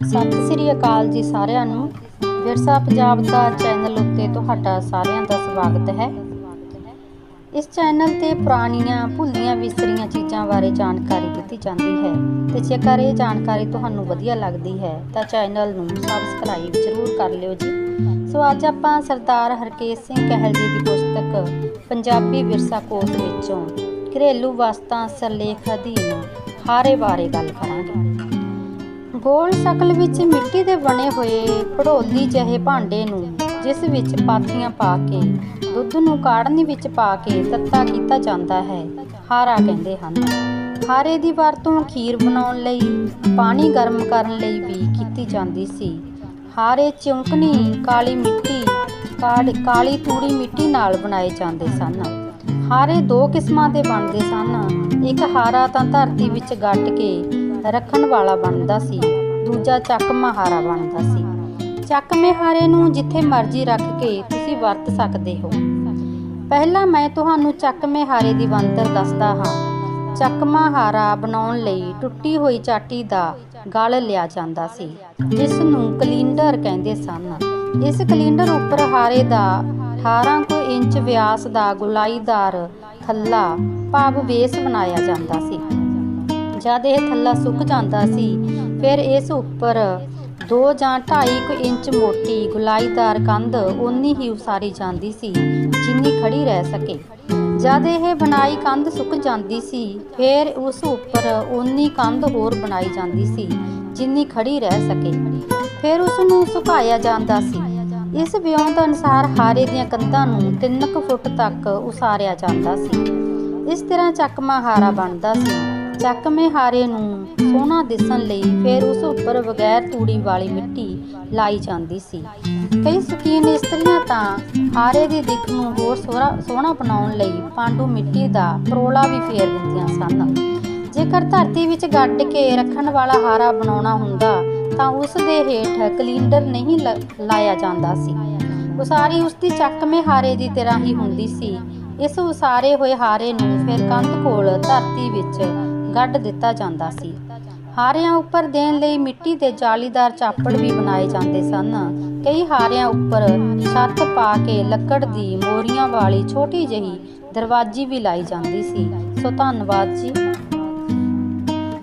ਸਤਿ ਸ੍ਰੀ ਅਕਾਲ ਜੀ ਸਾਰਿਆਂ ਨੂੰ। ਵਿਰਸਾ ਪੰਜਾਬ ਦਾ ਚੈਨਲ ਉੱਤੇ ਤੁਹਾਡਾ ਸਾਰਿਆਂ ਦਾ ਸਵਾਗਤ ਹੈ। ਇਸ ਚੈਨਲ ਤੇ ਪੁਰਾਣੀਆਂ, ਭੁੱਲੀਆਂ, ਵਿਸਰੀਆਂ ਚੀਜ਼ਾਂ ਬਾਰੇ ਜਾਣਕਾਰੀ ਦਿੱਤੀ ਜਾਂਦੀ ਹੈ ਤੇ ਜੇਕਰ ਇਹ ਜਾਣਕਾਰੀ ਤੁਹਾਨੂੰ ਵਧੀਆ ਲੱਗਦੀ ਹੈ ਤਾਂ ਚੈਨਲ ਨੂੰ ਸਬਸਕ੍ਰਾਈਬ ਜ਼ਰੂਰ ਕਰ ਲਿਓ ਜੀ। ਸੋ ਅੱਜ ਆਪਾਂ ਸਰਦਾਰ ਹਰਕੇਸ਼ ਸਿੰਘ ਕਹਿਲ ਜੀ ਦੀ ਪੁਸਤਕ ਪੰਜਾਬੀ ਵਿਰਸਾ ਕੋਸ਼ ਵਿੱਚੋਂ ਘਰੇਲੂ ਵਸਤਾਂ, ਸਰਲੇਖ ਅਧੀਨ ਹਾਰੇ ਬਾਰੇ ਗੱਲ ਕਰਾਂਗੇ। ਗੋਲ ਸ਼ਕਲ ਵਿੱਚ ਮਿੱਟੀ ਦੇ ਬਣੇ ਹੋਏ ਭੜੋਲੀ ਜਿਹੇ ਭਾਂਡੇ ਨੂੰ, ਜਿਸ ਵਿੱਚ ਪਾਥੀਆਂ ਪਾ ਕੇ, ਦੁੱਧ ਨੂੰ ਕਾੜਨੀ ਵਿੱਚ ਪਾ ਕੇ ਤੱਤਾ ਕੀਤਾ ਜਾਂਦਾ ਹੈ, ਹਾਰਾ ਕਹਿੰਦੇ ਹਨ। ਹਾਰੇ ਦੀ ਵਰਤੋਂ ਖੀਰ ਬਣਾਉਣ ਲਈ, ਪਾਣੀ ਗਰਮ ਕਰਨ ਲਈ ਵੀ ਕੀਤੀ ਜਾਂਦੀ ਸੀ। ਹਾਰੇ ਚੌਂਕਣੀ ਕਾਲੀ ਮਿੱਟੀ, ਕਾੜ- ਕਾਲੀ ਤੂੜੀ ਮਿੱਟੀ ਨਾਲ ਬਣਾਏ ਜਾਂਦੇ ਸਨ। ਹਾਰੇ ਦੋ ਕਿਸਮਾਂ ਦੇ ਬਣਦੇ ਸਨ। ਇੱਕ ਹਾਰਾ ਤਾਂ ਧਰਤੀ ਵਿੱਚ ਗੱਟ ਕੇ ਰੱਖਣ ਵਾਲਾ ਬਣਦਾ ਸੀ। ਦੂਜਾ ਚੱਕਮਾ ਹਾਰਾ ਬਣਦਾ ਸੀ। ਚੱਕਵੇਂ ਹਾਰੇ ਨੂੰ ਜਿੱਥੇ ਮਰਜ਼ੀ ਰੱਖ ਕੇ ਤੁਸੀਂ ਵਰਤ ਸਕਦੇ ਹੋ। ਪਹਿਲਾਂ ਮੈਂ ਤੁਹਾਨੂੰ ਚੱਕਵੇਂ ਹਾਰੇ ਦੀ ਬਣਤਰ ਦੱਸਦਾ ਹਾਂ। ਚੱਕਮਾ ਹਾਰਾ ਬਣਾਉਣ ਲਈ ਟੁੱਟੀ ਹੋਈ ਚਾਟੀ ਦਾ ਗਲ ਲਿਆ ਜਾਂਦਾ ਸੀ, ਜਿਸ ਨੂੰ ਕਲਿੰਡਰ ਕਹਿੰਦੇ ਸਨ। ਇਸ ਕਲਿੰਡਰ ਉੱਪਰ ਹਾਰੇ ਦਾ 18 ਕੁ ਇੰਚ ਵਿਆਸ ਦਾ ਗੁਲਾਈਦਾਰ ਥੱਲਾ ਭਾਵ ਵੇਸ ਬਣਾਇਆ ਜਾਂਦਾ ਸੀ। ਜਦ ਇਹ ਥੱਲਾ ਸੁੱਕ ਜਾਂਦਾ ਸੀ ਫਿਰ ਇਸ ਉੱਪਰ 2 ਜਾਂ 2.5 ਕੁ ਇੰਚ ਮੋਟੀ ਗੁਲਾਈਦਾਰ ਕੰਧ ਓਨੀ ਹੀ ਉਸਾਰੀ ਜਾਂਦੀ ਸੀ, ਜਿੰਨੀ ਖੜੀ ਰਹਿ ਸਕੇ। ਜਦ ਇਹ ਬਣਾਈ ਕੰਧ ਸੁੱਕ ਜਾਂਦੀ ਸੀ, ਫਿਰ ਉਸ ਉੱਪਰ ਓਨੀ ਕੰਧ ਹੋਰ ਬਣਾਈ ਜਾਂਦੀ ਸੀ, ਜਿੰਨੀ ਖੜੀ ਰਹਿ ਸਕੇ। ਫਿਰ ਉਸ ਨੂੰ ਸੁਕਾਇਆ ਜਾਂਦਾ ਸੀ। ਇਸ ਵਿਉਂਤ ਅਨੁਸਾਰ ਹਾਰੇ ਦੀਆਂ ਕੰਧਾਂ ਨੂੰ 3 ਕੁ ਫੁੱਟ ਤੱਕ ਉਸਾਰਿਆ ਜਾਂਦਾ ਸੀ। ਇਸ ਤਰ੍ਹਾਂ ਚੱਕਮਾ ਹਾਰਾ ਬਣਦਾ ਸੀ। ਚੱਕਵੇਂ ਹਾਰੇ ਨੂੰ ਸੋਹਣਾ ਦਿਸਣ ਲਈ ਫਿਰ ਉਸ ਉੱਪਰ ਬਗੈਰ ਤੂੜੀ ਵਾਲੀ ਮਿੱਟੀ ਲਾਈ ਜਾਂਦੀ ਸੀ। ਕਈ ਸ਼ੌਕੀਨ ਇਸਤਰੀਆਂ ਤਾਂ ਹਾਰੇ ਦੀ ਦਿੱਖ ਨੂੰ ਹੋਰ ਸੋਹਣਾ ਬਣਾਉਣ ਲਈ ਪਾਂਡੂ ਮਿੱਟੀ ਦਾ ਪਰੋਲਾ ਵੀ ਫੇਰ ਦਿੰਦੀਆਂ ਸਨ। ਜੇਕਰ ਧਰਤੀ ਵਿੱਚ ਗੱਡ ਕੇ ਰੱਖਣ ਵਾਲਾ ਹਾਰਾ ਬਣਾਉਣਾ ਹੁੰਦਾ, ਤਾਂ ਉਸ ਦੇ ਹੇਠ ਕਲਿੰਡਰ ਨਹੀਂ ਲਾਇਆ ਜਾਂਦਾ ਸੀ। ਉਸਾਰੀ ਉਸ ਦੀ ਚੱਕਵੇਂ ਹਾਰੇ ਦੀ ਤਰ੍ਹਾਂ ਹੀ ਹੁੰਦੀ ਸੀ। ਇਸ ਉਸਾਰੇ ਹੋਏ ਹਾਰੇ ਨੂੰ ਫਿਰ ਕੰਧ ਕੋਲ ਧਰਤੀ ਵਿੱਚ ਗੱਡ ਦਿੱਤਾ ਜਾਂਦਾ ਸੀ। ਹਾਰਿਆਂ ਉੱਪਰ ਦੇਣ ਲਈ ਮਿੱਟੀ ਦੇ ਜਾਲੀਦਾਰ ਚਾਪੜ ਵੀ ਬਣਾਏ ਜਾਂਦੇ ਸਨ। ਕਈ ਹਾਰਿਆਂ ਉੱਪਰ ਛੱਤ ਪਾ ਕੇ ਲੱਕੜ ਦੀ ਮੋਰੀਆਂ ਵਾਲੀ ਛੋਟੀ ਜਿਹੀ ਦਰਵਾਜ਼ੀ ਵੀ ਲਾਈ ਜਾਂਦੀ ਸੀ। ਸੋ ਧੰਨਵਾਦ ਜੀ।